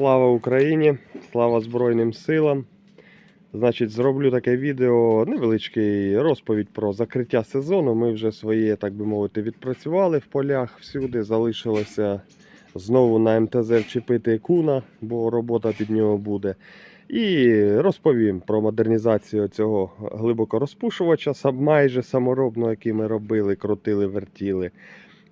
Слава Україні! Слава Збройним силам! Значить, зроблю таке відео, невеличкий розповідь про закриття сезону. Ми вже своє, так би мовити, відпрацювали в полях всюди. Залишилося знову на МТЗ вчепити куна, бо робота під нього буде. І розповім про модернізацію цього глибокорозпушувача, майже саморобного, який ми робили, крутили, вертіли.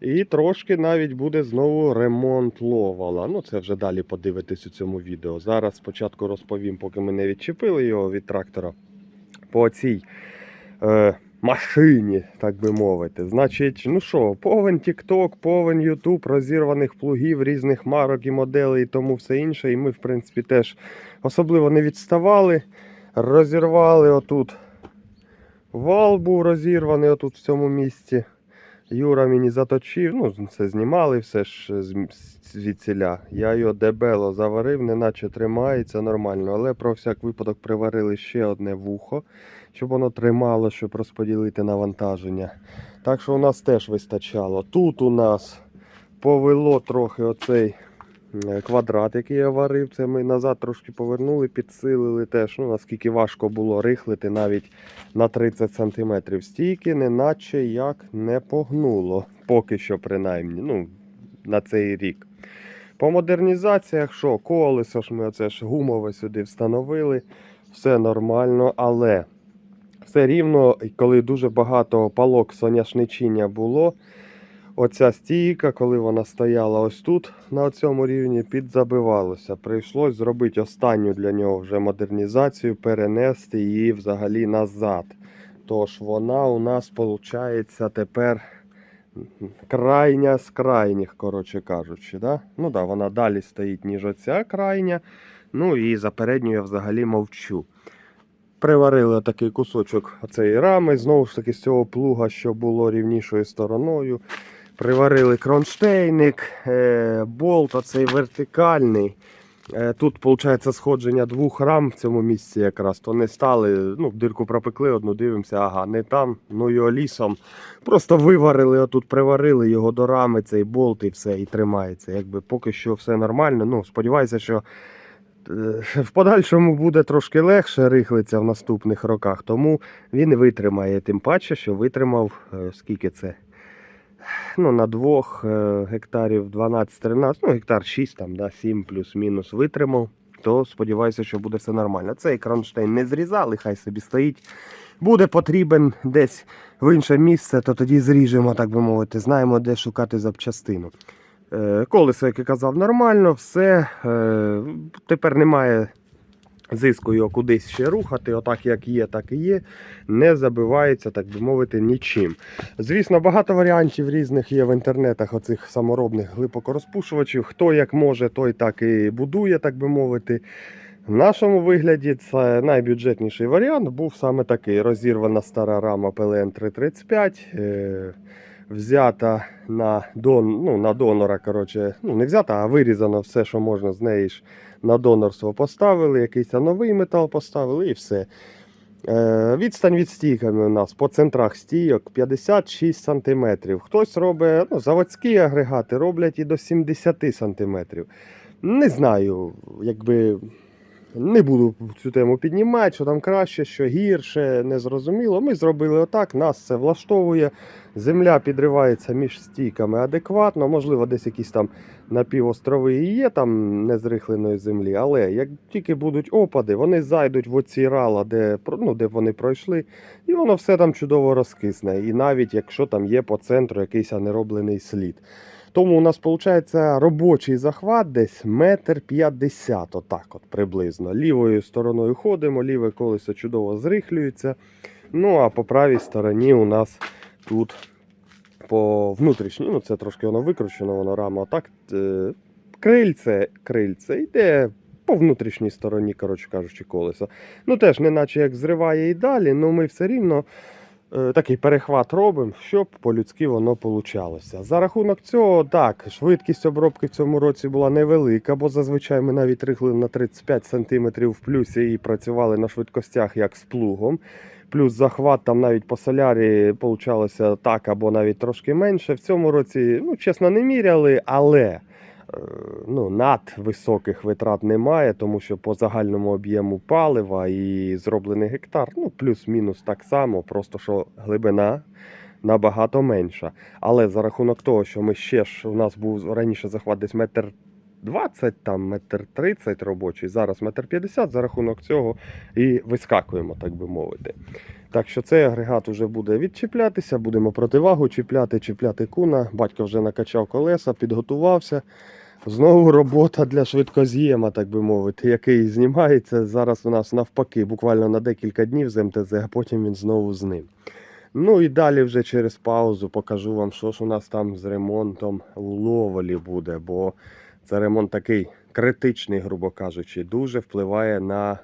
І трошки навіть буде знову ремонт ловала. Ну, це вже далі подивитись у цьому відео. Зараз спочатку розповім, поки ми не відчепили його від трактора по цій е, машині, так би мовити. Значить, ну що, повен TikTok, повен YouTube, розірваних плугів, різних марок і моделей і тому все інше. І ми, в принципі, теж особливо не відставали. Розірвали отут. Вал був розірваний отут в цьому місці. Юра мені заточив, ну це знімали все ж з- звідсіля. Я його дебело заварив, неначе тримається нормально, але про всяк випадок приварили ще одне вухо, щоб воно тримало, щоб розподілити навантаження. Так що у нас теж вистачало. Тут у нас повело трохи оцей е, квадрат, який я варив. Це ми назад трошки повернули, підсилили теж. Ну, наскільки важко було рихлити навіть на 30 см стійки, неначе як не погнуло. Поки що, принаймні, ну, на цей рік. По модернізаціях, що, колесо ж ми оце ж гумове сюди встановили, все нормально, але все рівно, коли дуже багато палок соняшничіння було, оця стійка, коли вона стояла ось тут, на цьому рівні, підзабивалося. Прийшлось зробити останню для нього вже модернізацію, перенести її взагалі назад. Тож вона у нас виходить тепер крайня з крайніх, коротше кажучи. Да? Ну да, вона далі стоїть, ніж оця крайня. Ну і за передню я взагалі мовчу. Приварили такий кусочок оцеї рами, знову ж таки з цього плуга, що було рівнішою стороною. Приварили кронштейник, е, болт оцей вертикальний. Е, Тут, виходить, сходження двох рам в цьому місці якраз. То не стали, ну, дирку пропекли, одну дивимося, ага, не там, ну його лісом. Просто виварили, отут приварили його до рами, цей болт і все, і тримається. Якби поки що все нормально. Ну, сподіваюся, що е, в подальшому буде трошки легше рихлиться в наступних роках. Тому він витримає. Тим паче, що витримав, скільки це? Ну, на двох е, гектарів 12-13, ну гектар 6, там, да, 7 плюс-мінус витримав, то сподіваюся, що буде все нормально. Цей кронштейн не зрізали, хай собі стоїть. Буде потрібен десь в інше місце, то тоді зріжемо, так би мовити, знаємо, де шукати запчастину. Е, Колесо, як я казав, нормально, все. Е, Тепер немає зиску його кудись ще рухати, отак як є, так і є. Не забивається, так би мовити, нічим. Звісно, багато варіантів різних є в інтернетах оцих саморобних глибокорозпушувачів. Хто як може, той так і будує, так би мовити. В нашому вигляді це найбюджетніший варіант був саме такий: розірвана стара рама PLN 335. Взята на дон, ну, на донора, коротше, ну не взята, а вирізано все, що можна з неї ж на донорство поставили, якийсь новий метал поставили і все. Е, відстань від стійками у нас по центрах стійок 56 см. Хтось робить, ну, заводські агрегати роблять і до 70 см. Не знаю, якби не буду цю тему піднімати, що там краще, що гірше, не зрозуміло. Ми зробили отак, нас це влаштовує. Земля підривається між стійками адекватно, можливо, десь якісь там напівострови і є там незрихленої землі, але як тільки будуть опади, вони зайдуть в оці рала, де, ну, де вони пройшли, і воно все там чудово розкисне. І навіть якщо там є по центру якийсь нероблений слід. Тому у нас виходить робочий захват десь метр п'ятдесят, отак от приблизно. Лівою стороною ходимо, ліве колесо чудово зрихлюється. Ну а по правій стороні у нас тут по внутрішній, ну це трошки воно викручено, воно рама. Так, е, крильце, крильце йде по внутрішній стороні, коротше кажучи, колесо. Ну теж, не наче як зриває і далі, але ми все рівно такий перехват робимо, щоб по-людськи воно получалося. За рахунок цього, так, швидкість обробки в цьому році була невелика, бо зазвичай ми навіть рихли на 35 см в плюсі і працювали на швидкостях як з плугом. Плюс захват там навіть по солярі получалося так або навіть трошки менше. В цьому році, ну, чесно, не міряли, але е, ну, надвисоких витрат немає, тому що по загальному об'єму палива і зроблений гектар, ну, плюс-мінус так само, просто що глибина набагато менша. Але за рахунок того, що ми ще ж у нас був раніше захват десь метр 20, там метр 30 робочий, зараз метр 50, за рахунок цього і вискакуємо, так би мовити. Так що цей агрегат вже буде відчіплятися, будемо противагу чіпляти, чіпляти куна. Батько вже накачав колеса, підготувався. Знову робота для швидкоз'єма, так би мовити, який знімається зараз у нас навпаки, буквально на декілька днів з МТЗ, а потім він знову з ним. Ну і далі вже через паузу покажу вам, що ж у нас там з ремонтом у Ловолі буде, бо це ремонт такий критичний, грубо кажучи, дуже впливає на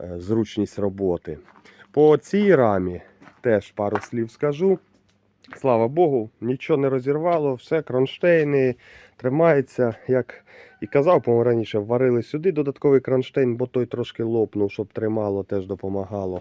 е, зручність роботи. По цій рамі теж пару слів скажу. Слава Богу, нічого не розірвало, все, кронштейни тримається. Як і казав, по раніше варили сюди додатковий кронштейн, бо той трошки лопнув, щоб тримало, теж допомагало.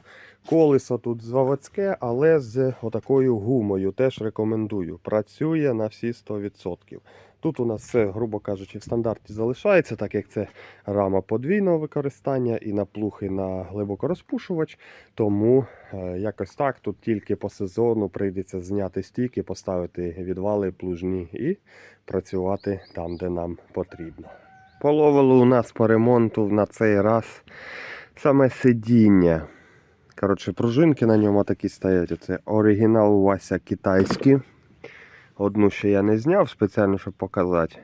Колесо тут заводське, але з отакою гумою теж рекомендую. Працює на всі 100%. Тут у нас все, грубо кажучи, в стандарті залишається, так як це рама подвійного використання і на плуг, і на глибокорозпушувач. Тому е, якось так тут тільки по сезону прийдеться зняти стійки, поставити відвали плужні і працювати там, де нам потрібно. Половило у нас по ремонту на цей раз саме сидіння. Коротше, пружинки на ньому такі стоять. Це оригінал Вася китайський. Одну ще я не зняв спеціально, щоб показати.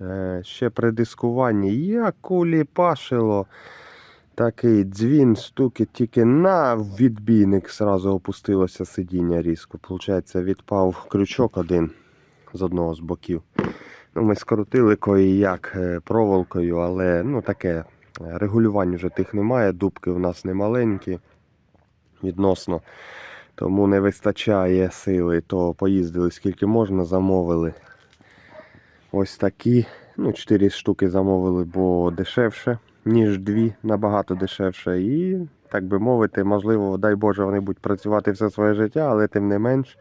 Е, ще при дискуванні як уліпашило. Такий дзвін, стуки тільки на відбійник зразу опустилося сидіння різко. Получається, відпав крючок один з одного з боків. Ну, ми скрутили кої-як е, проволокою, але ну, таке е, регулювань вже тих немає. Дубки в нас не маленькі відносно. Тому не вистачає сили, то поїздили скільки можна, замовили. Ось такі. Ну, 4 штуки замовили, бо дешевше, ніж дві, набагато дешевше. І, так би мовити, можливо, дай Боже, вони будуть працювати все своє життя, але тим не менш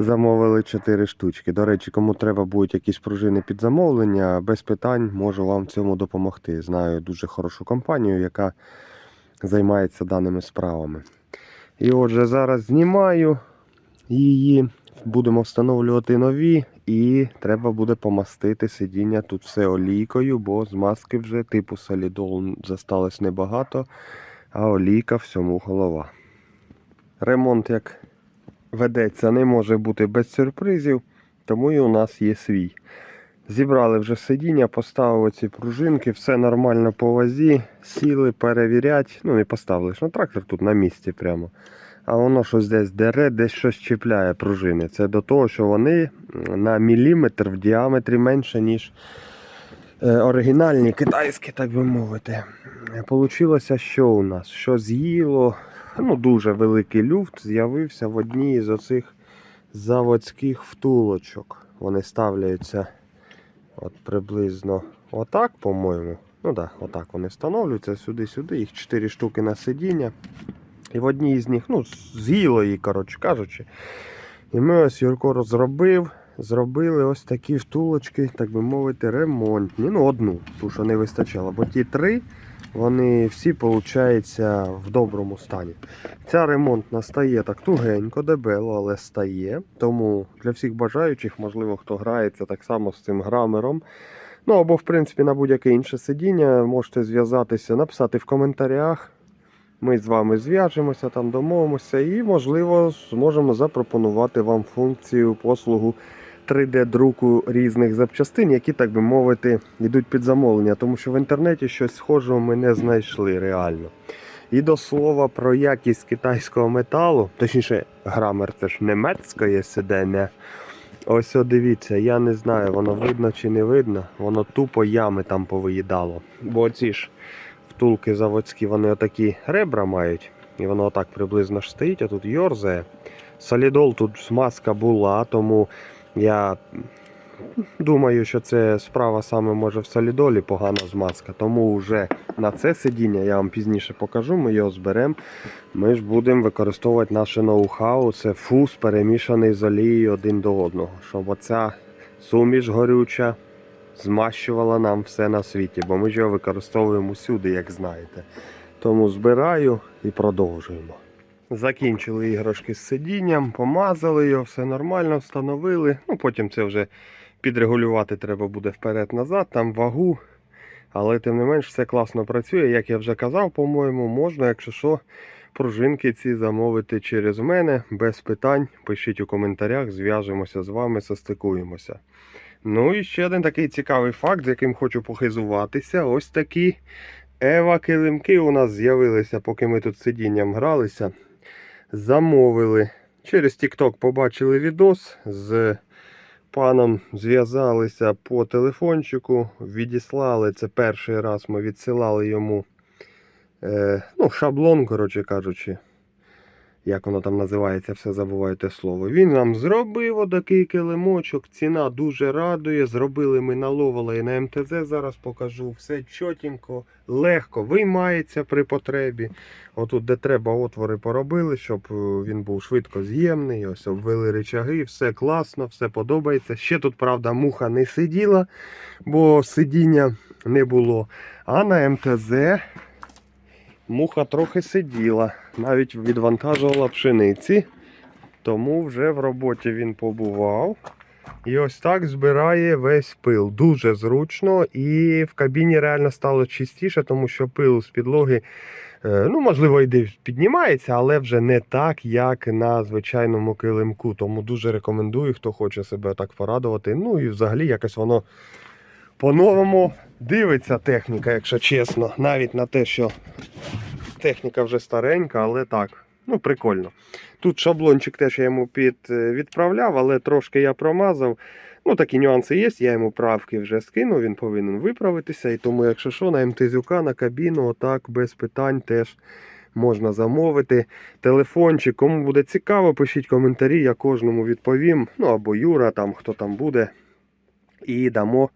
замовили 4 штучки. До речі, кому треба будуть якісь пружини під замовлення, без питань можу вам в цьому допомогти. Знаю дуже хорошу компанію, яка займається даними справами. І отже, зараз знімаю її, будемо встановлювати нові, і треба буде помастити сидіння тут все олійкою, бо змазки вже типу солідол засталось небагато, а олійка всьому голова. Ремонт, як ведеться, не може бути без сюрпризів, тому і у нас є свій. Зібрали вже сидіння, поставили ці пружинки, все нормально по вазі, сіли перевірять. Ну, не поставили ж на трактор тут на місці прямо. А воно щось десь дере, десь щось чіпляє пружини. Це до того, що вони на міліметр в діаметрі менше, ніж е, оригінальні китайські, так би мовити. Получилося, що у нас? Що з'їло? Ну, дуже великий люфт з'явився в одній з оцих заводських втулочок. Вони ставляються от приблизно отак, по-моєму. Ну так, да, отак вони встановлюються сюди-сюди. Їх 4 штуки на сидіння. І в одній з них, ну, з'їло її, коротше кажучи. І ми ось Юрко розробив, зробили ось такі втулочки, так би мовити, ремонтні. Ну, одну, ту, що не вистачало. Бо ті три, вони всі, виходить, в доброму стані. Ця ремонтна стає так тугенько, дебело, але стає. Тому для всіх бажаючих, можливо, хто грається так само з цим грамером. Ну або, в принципі, на будь-яке інше сидіння, можете зв'язатися, написати в коментарях. Ми з вами зв'яжемося, там домовимося і, можливо, зможемо запропонувати вам функцію послугу 3D-друку різних запчастин, які, так би мовити, йдуть під замовлення, тому що в інтернеті щось схожого ми не знайшли реально. І до слова про якість китайського металу, точніше, грамер це ж німецької сидення. Ось о, дивіться, я не знаю, воно видно чи не видно, воно тупо ями там повиїдало. Бо ці ж втулки заводські, вони отакі ребра мають. І воно отак приблизно ж стоїть, а тут йорзає. Солідол тут смазка була, тому я думаю, що це справа саме може в солідолі погана змазка. Тому вже на це сидіння я вам пізніше покажу, ми його зберемо. Ми ж будемо використовувати наше ноу-хау. Це фус перемішаний з олією один до одного. Щоб оця суміш горюча змащувала нам все на світі, бо ми ж його використовуємо усюди, як знаєте. Тому збираю і продовжуємо. Закінчили іграшки з сидінням, помазали його, все нормально, встановили. Ну, потім це вже підрегулювати треба буде вперед-назад, там вагу. Але тим не менш все класно працює. Як я вже казав, по-моєму, можна, якщо що, пружинки ці замовити через мене без питань. Пишіть у коментарях, зв'яжемося з вами, состикуємося. Ну і ще один такий цікавий факт, з яким хочу похизуватися. Ось такі Ева килимки у нас з'явилися, поки ми тут сидінням гралися. Замовили. Через TikTok побачили відос з паном зв'язалися по телефончику, відіслали. Це перший раз ми відсилали йому е, ну, шаблон, коротше кажучи. Як воно там називається, все забуваю те слово. Він нам зробив отакий килимочок. Ціна дуже радує. Зробили ми на ловола і на МТЗ. Зараз покажу. Все чотенько, легко виймається при потребі. Отут, де треба, отвори поробили, щоб е, він був швидко з'ємний. Ось обвели речаги, все класно, все подобається. Ще тут, правда, муха не сиділа, бо сидіння не було. А на МТЗ муха трохи сиділа, навіть відвантажувала пшениці. Тому вже в роботі він побував. І ось так збирає весь пил. Дуже зручно. І в кабіні реально стало чистіше, тому що пил з підлоги, е, ну, можливо, і піднімається, але вже не так, як на звичайному килимку. Тому дуже рекомендую, хто хоче себе так порадувати. Ну і взагалі якось воно по-новому дивиться техніка, якщо чесно. Навіть на те, що техніка вже старенька, але так, ну прикольно. Тут шаблончик теж я йому під, е, відправляв, але трошки я промазав. Ну, такі нюанси є, я йому правки вже скинув, він повинен виправитися. І тому, якщо що, на МТЗюка, на кабіну, отак без питань теж можна замовити. Телефончик, кому буде цікаво, пишіть коментарі, я кожному відповім. Ну або Юра, там хто там буде. І дамо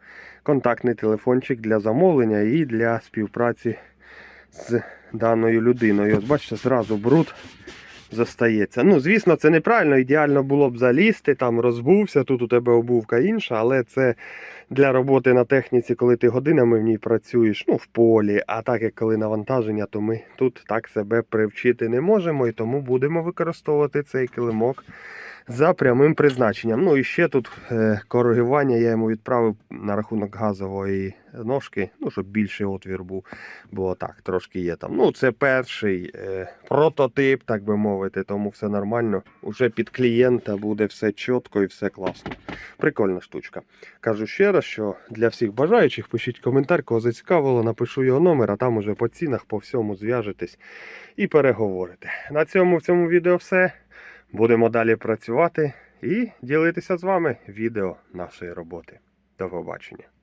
контактний телефончик для замовлення і для співпраці з даною людиною. Ось бачите, зразу бруд застається. Ну, звісно, це неправильно. Ідеально було б залізти, там розбувся, тут у тебе обувка інша, але це для роботи на техніці, коли ти годинами в ній працюєш, ну, в полі. А так як коли навантаження, то ми тут так себе привчити не можемо, і тому будемо використовувати цей килимок. За прямим призначенням. Ну і ще тут е, коригування я йому відправив на рахунок газової ножки, ну, щоб більший отвір був. Бо так, трошки є там. Ну, це перший е, прототип, так би мовити, тому все нормально. Уже під клієнта буде все чітко і все класно. Прикольна штучка. Кажу ще раз, що для всіх бажаючих пишіть коментар, кого зацікавило, напишу його номер, а там уже по цінах, по всьому зв'яжетесь і переговорите. На цьому в цьому відео все. Будемо далі працювати і ділитися з вами відео нашої роботи. До побачення.